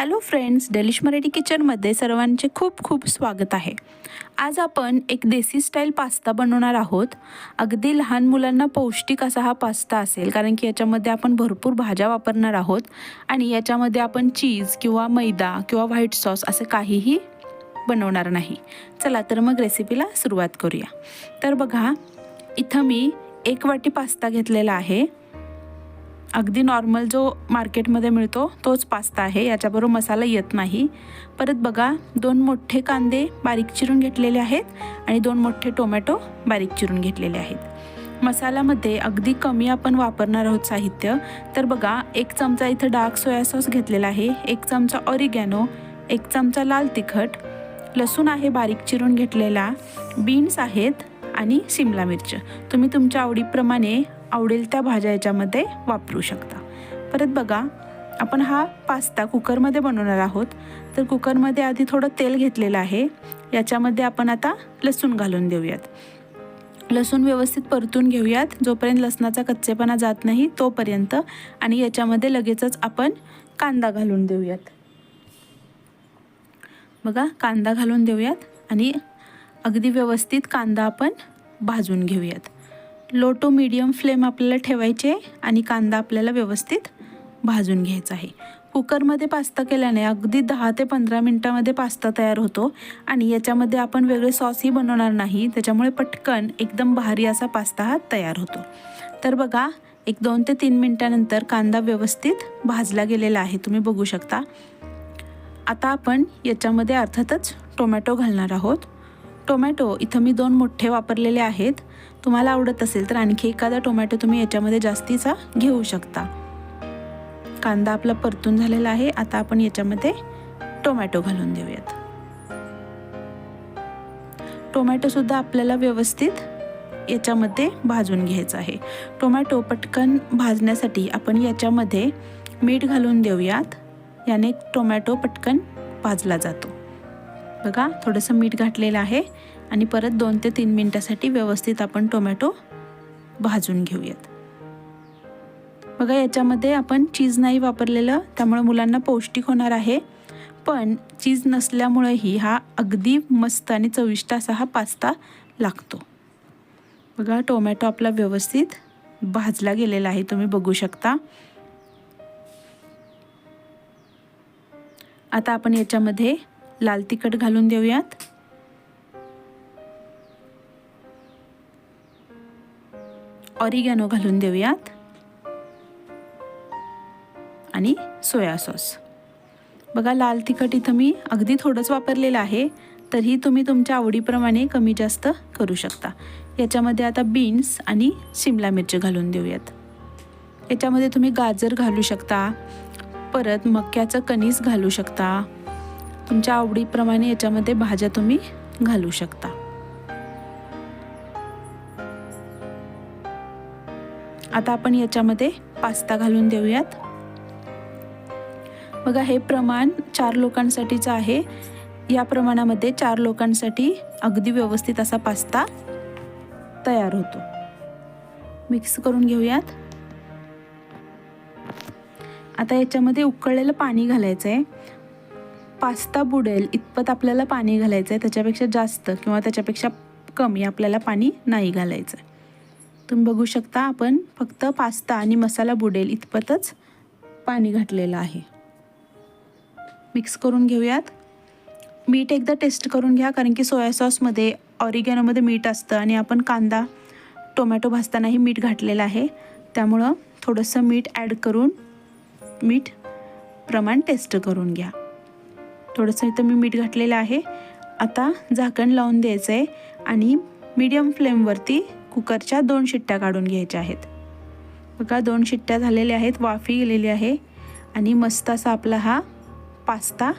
Hello friends delish Marathi किचनमध्ये सर्वांचे खूप खूप स्वागत आहे. आज आपण एक देसी स्टाईल पास्ता बनवणार आहोत. अगदी लहान मुलांना पौष्टिक असा हा पास्ता असेल कारण की याच्यामध्ये आपण भरपूर भाज्या वापरणार आहोत. आणि याच्यामध्ये आपण चीज किंवा मैदा किंवा व्हाईट सॉस असे काहीही बनवणार नाही. चला तर मग रेसिपीला सुरुवात करूया. तर बघा इथं मी एक वाटी पास्ता घेतलेला आहे. अगदी नॉर्मल जो मार्केटमध्ये मिळतो तोच पास्ता आहे. याच्याबरोबर मसाला येत नाही. परत बघा दोन मोठे कांदे बारीक चिरून घेतलेले आहेत आणि दोन मोठे टोमॅटो बारीक चिरून घेतलेले आहेत. मसाल्यामध्ये अगदी कमी आपण वापरणार आहोत साहित्य. तर बघा एक चमचा इथं डार्क सोया सॉस घेतलेला आहे एक चमचा ऑरिगॅनो एक चमचा लाल तिखट लसूण आहे बारीक चिरून घेतलेला बीन्स आहेत आणि शिमला मिरच. तुम्ही तुमच्या आवडीप्रमाणे आवडेल त्या भाज्या याच्यामध्ये वापरू शकता. परत बघा आपण हा पास्ता कुकरमध्ये बनवणार आहोत. तर कुकरमध्ये आधी थोडं तेल घेतलेलं आहे. याच्यामध्ये आपण आता लसूण घालून देऊयात. लसूण व्यवस्थित परतून घेऊयात. जोपर्यंत लसणाचा कच्चेपणा जात नाही तोपर्यंत. आणि याच्यामध्ये लगेचच आपण कांदा घालून देऊयात. बघा कांदा घालून देऊयात. आणि अगदी व्यवस्थित कांदा आपण भाजून घेऊयात. लो टू मीडियम फ्लेम आपल्याला ठेवायचे आणि कांदा आपल्याला व्यवस्थित भाजून घ्यायचा आहे. कुकरमध्ये पास्ता केल्याने अगदी दहा ते पंधरा मिनटामध्ये पास्ता तयार होतो आणि याच्यामध्ये आपण वेगळे सॉसही बनवणार नाही त्याच्यामुळे पटकन एकदम भारी असा पास्ता हा तयार होतो. तर बघा एक दोन ते तीन मिनटानंतर कांदा व्यवस्थित भाजला गेलेला आहे तुम्ही बघू शकता. आता आपण याच्यामध्ये अर्थातच टोमॅटो घालणार आहोत. टोमॅटो इथं मी दोन मोठे वापरलेले आहेत. तुम्हाला आवडत असेल तर आणखी एखादा टोमॅटो तुम्ही याच्यामध्ये जास्तीचा घेऊ शकता. कांदा आपला परतून झालेला आहे. आता आपण याच्यामध्ये टोमॅटो घालून देऊयात. टोमॅटोसुद्धा आपल्याला व्यवस्थित याच्यामध्ये भाजून घ्यायचं आहे. टोमॅटो पटकन भाजण्यासाठी आपण याच्यामध्ये मीठ घालून देऊयात. याने टोमॅटो पटकन भाजला जातो. बघा थोडंसं मीठ घातलेलं आहे आणि परत दोन ते तीन मिनटासाठी व्यवस्थित आपण टोमॅटो भाजून घेऊयात. बघा याच्यामध्ये आपण चीज नाही वापरलेलं त्यामुळे मुलांना पौष्टिक होणार आहे. पण चीज नसल्यामुळेही हा अगदी मस्त आणि चविष्ट असा हा पास्ता लागतो. बघा टोमॅटो आपला व्यवस्थित भाजला गेलेला आहे तुम्ही बघू शकता. आता आपण याच्यामध्ये लाल तिखट घालून देऊयात. ऑरिगॅनो घालून देऊयात. आणि सोया सॉस. बघा लाल तिखट इथं मी अगदी थोडंच वापरलेलं आहे तरीही तुम्ही तुमच्या आवडीप्रमाणे कमी जास्त करू शकता. याच्यामध्ये आता बीन्स आणि शिमला मिरची घालून देऊयात. याच्यामध्ये तुम्ही गाजर घालू शकता परत मक्याचं कणीस घालू शकता तुमच्या आवडीप्रमाणे याच्यामध्ये भाज्या तुम्ही घालू शकता. आता आपण याच्यामध्ये पास्ता घालून देऊयात. बघा हे प्रमाण चार लोकांसाठीचं आहे. या प्रमाणामध्ये चार लोकांसाठी अगदी व्यवस्थित असा पास्ता तयार होतो. मिक्स करून घेऊयात. आता याच्यामध्ये उकळलेलं पाणी घालायचं आहे पास्ता बुडेल इतपत आपल्याला पाणी घालायचं आहे त्याच्यापेक्षा जास्त किंवा त्याच्यापेक्षा कमी आपल्याला पाणी नाही घालायचं आहे तुम्ही बघू शकता आपण फक्त पास्ता आणि मसाला बुडेल इतपतच पाणी घातलेलं आहे. मिक्स करून घेऊयात. मीठ एकदा टेस्ट करून घ्या कारण की सोया सॉसमध्ये ऑरिगॅनोमध्ये मीठ असतं आणि आपण कांदा टोमॅटो भाजतानाही मीठ घातलेलं आहे. त्यामुळं थोडंसं मीठ ॲड करून मीठ प्रमाण टेस्ट करून घ्या. थोडंसं इथं मी मीठ घातलेलं आहे. आता झाकण लावून द्यायचं आहे आणि मीडियम फ्लेमवरती कुकरच्या दोन शिट्ट्या काढून घ्यायच्या आहेत. बघा दोन शिट्ट्या झालेल्या आहेत वाफी गेलेली आहे आणि मस्त असा आपला हा पास्ता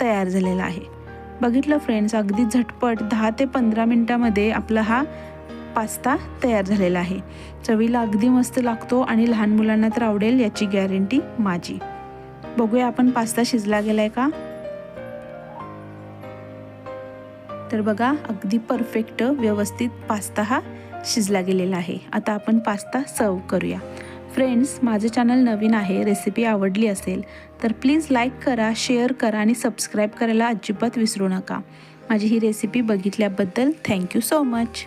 तयार झालेला आहे. बघितलं फ्रेंड्स अगदी झटपट दहा ते पंधरा मिनटामध्ये आपला हा पास्ता तयार झालेला आहे. चवीला अगदी मस्त लागतो आणि लहान मुलांना तर आवडेल याची गॅरंटी माझी. बघूया आपण पास्ता शिजला गेला आहे का? तर बघा अगदी परफेक्ट व्यवस्थित पास्ता हा शिजला गेलेला आहे. आता आपण पास्ता सर्व करूया. फ्रेंड्स माझं चॅनल नवीन आहे रेसिपी आवडली असेल तर प्लीज लाईक करा शेअर करा आणि सबस्क्राईब करायला अजिबात विसरू नका. माझी ही रेसिपी बघितल्याबद्दल थँक्यू सो मच